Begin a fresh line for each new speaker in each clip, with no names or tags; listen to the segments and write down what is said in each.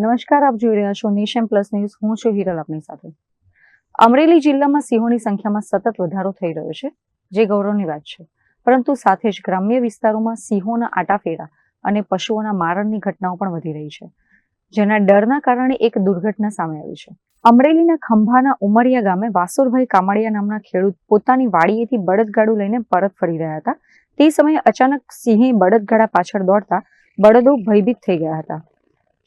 નમસ્કાર, આપ જોઈ રહ્યા છો નેશન પ્લસ ન્યૂઝ. હું છું હિરલ આપની સાથે. અમરેલી જિલ્લામાં સિંહોની સંખ્યામાં સતત વધારો થઈ રહ્યો છે, જે ગૌરવની વાત છે. પરંતુ સાથે જ ગ્રામ્ય વિસ્તારોમાં સિંહોના આટાફેરા અને પશુઓના મારણની ઘટનાઓ પણ વધી રહી છે, જેના ડરના કારણે એક દુર્ઘટના સામે આવી છે. અમરેલીના ખંભાના ઉમરિયા ગામે વાસુરભાઈ કામડિયા નામના ખેડૂત પોતાની વાડીએથી બળદગાડું લઈને પરત ફરી રહ્યા હતા. તે સમયે અચાનક સિંહે બળદગાડા પાછળ દોડતા બળદો ભયભીત થઈ ગયા હતા.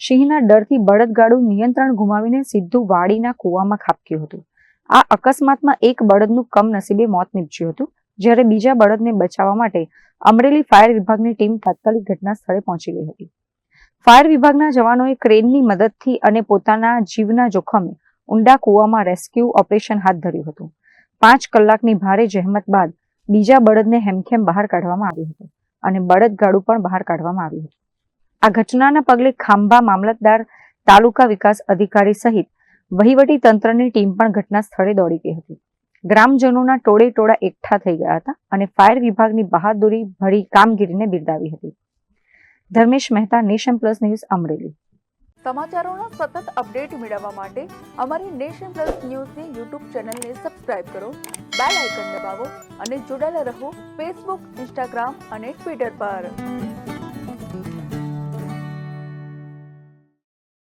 સિંહના ડરથી બળદગાડું નિયંત્રણ ગુમાવીને સીધું વાડીના કૂવામાં ખાબક્યું હતું. આ અકસ્માતમાં એક બળદનું કમનસીબે મોત નીપજ્યું હતું, જ્યારે બીજા બળદને બચાવવા માટે અમરેલી ફાયર વિભાગની ટીમ તાત્કાલિક ઘટના સ્થળે પહોંચી ગઈ હતી. ફાયર વિભાગના જવાનોએ ક્રેનની મદદથી અને પોતાના જીવના જોખમે ઊંડા કૂવામાં રેસ્ક્યુ ઓપરેશન હાથ ધર્યું હતું. પાંચ કલાકની ભારે જહેમત બાદ બીજા બળદને હેમખેમ બહાર કાઢવામાં આવ્યું હતું અને બળદગાડું પણ બહાર કાઢવામાં આવ્યું હતું. આ ઘટનાના પગલે ખાંભા મામલતદાર, તાલુકા વિકાસ અધિકારી સહિત વહીવટી તંત્રની ટીમ પણ ઘટના સ્થળે દોડી ગઈ હતી. ગ્રામજનોના ટોળે ટોળા એકઠા થઈ ગયા હતા અને ફાયર વિભાગની બહાદુરી ભરી કામગીરીને બિરદાવી હતી. Dharmesh Mehta, Nation Plus News, Amreli.
સમાચારોનો સતત અપડેટ મેળવવા માટે અમારી નેશન પ્લસ ન્યૂઝની યુટ્યુબ ચેનલને સબસ્ક્રાઇબ કરો, બેલ આઇકન દબાવો અને જોડાયેલા રહો ફેસબુક, ઇન્સ્ટાગ્રામ અને ટ્વિટર પર.